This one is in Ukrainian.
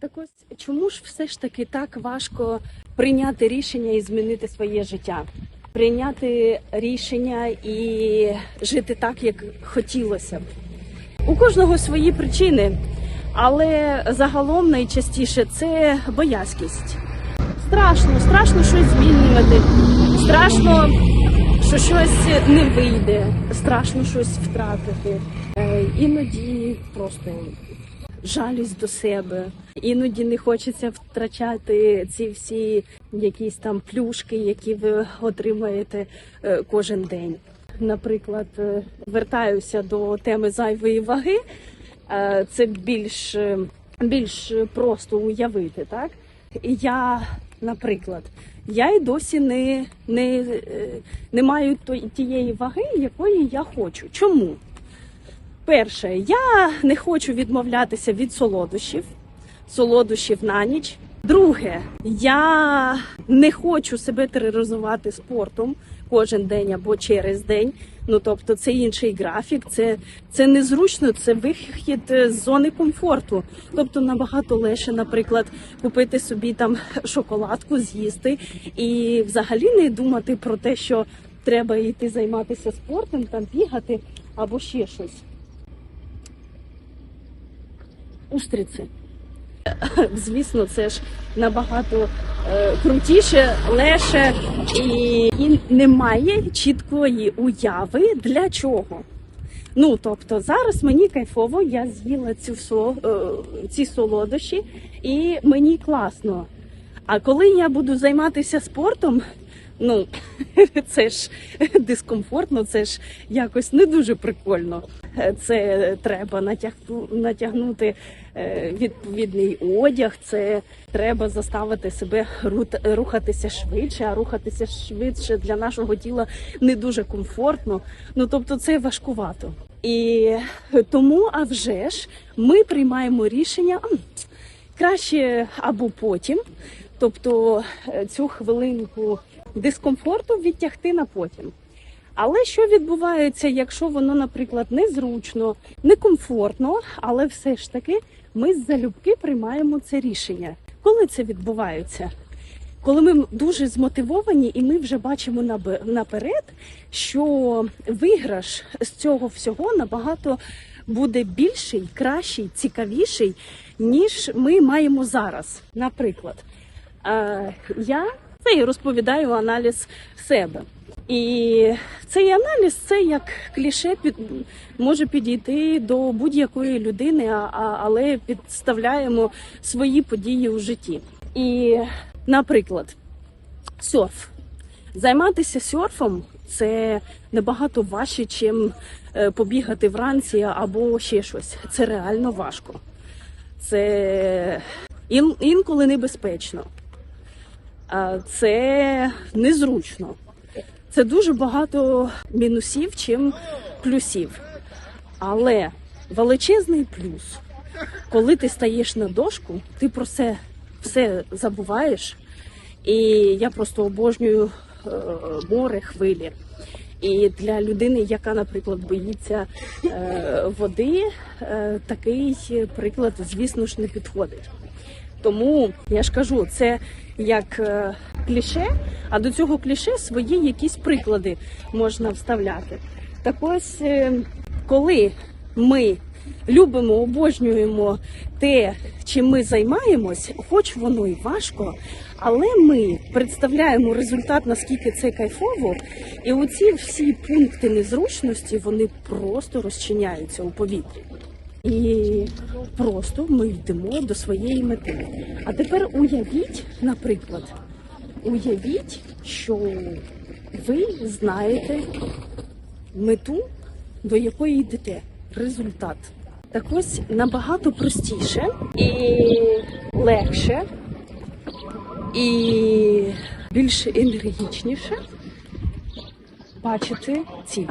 Так ось чому ж все ж таки так важко прийняти рішення і змінити своє життя? Прийняти рішення і жити так, як хотілося б. У кожного свої причини, але загалом найчастіше це боязкість. Страшно, страшно щось змінювати, страшно, що щось не вийде, страшно щось втратити. Е, Іноді просто жалість до себе. Іноді не хочеться втрачати ці всі якісь там плюшки, які ви отримаєте е, кожен день. Наприклад, е, вертаюся до теми зайвої ваги. Е, Це більш, більш просто уявити, так? Я, наприклад, я й досі не, не, не маю тієї ваги, якої я хочу. Чому? Перше, я не хочу відмовлятися від солодощів, солодощів на ніч. Друге, я не хочу себе тероризувати спортом кожен день або через день. Ну тобто, це інший графік, це, це незручно, це вихід е, з зони комфорту. Тобто набагато легше, наприклад, купити собі там шоколадку, з'їсти і взагалі не думати про те, що треба йти займатися спортом, там бігати або ще щось. Устриці. Звісно, це ж набагато е, крутіше, легше і, і немає чіткої уяви для чого. Ну тобто зараз мені кайфово, я з'їла цю е, ці солодощі, і мені класно. А коли я буду займатися спортом, ну це ж дискомфортно, це ж якось не дуже прикольно. Це треба натягну, натягнути е, відповідний одяг, це треба заставити себе рухатися швидше, а рухатися швидше для нашого тіла не дуже комфортно. Ну тобто це важкувато. І тому, а вже ж, ми приймаємо рішення краще або потім. Тобто е, цю хвилинку дискомфорту відтягти на потім. Але що відбувається, якщо воно, наприклад, незручно, некомфортно, але все ж таки ми залюбки приймаємо це рішення. Коли це відбувається? Коли ми дуже змотивовані, і ми вже бачимо наперед, що виграш з цього всього набагато буде більший, кращий, цікавіший, ніж ми маємо зараз. Наприклад, е, я і розповідаю аналіз себе. І цей аналіз це як кліше під може підійти до будь-якої людини, а, але підставляємо свої події у житті. І, наприклад, серф. Займатися серфом це набагато важче, чим е, побігати вранці або ще щось. Це реально важко. Це ін- інколи небезпечно. Це незручно. Це дуже багато мінусів, чим плюсів. Але величезний плюс, коли ти стаєш на дошку, ти про це все забуваєш. І я просто обожнюю е, море, хвилі. І для людини, яка, наприклад, боїться е, води, е, такий приклад, звісно ж, не підходить. Тому я ж кажу, це як е, кліше, а до цього кліше свої якісь приклади можна вставляти. Так ось, е, коли ми любимо, обожнюємо те, чим ми займаємось, хоч воно і важко, але ми представляємо результат, наскільки це кайфово, і оці всі пункти незручності вони просто розчиняються у повітрі. І просто ми йдемо до своєї мети. А тепер уявіть, наприклад, уявіть, що ви знаєте мету, до якої йдете, результат. Так ось набагато простіше і легше, і більш енергічніше бачити ціль.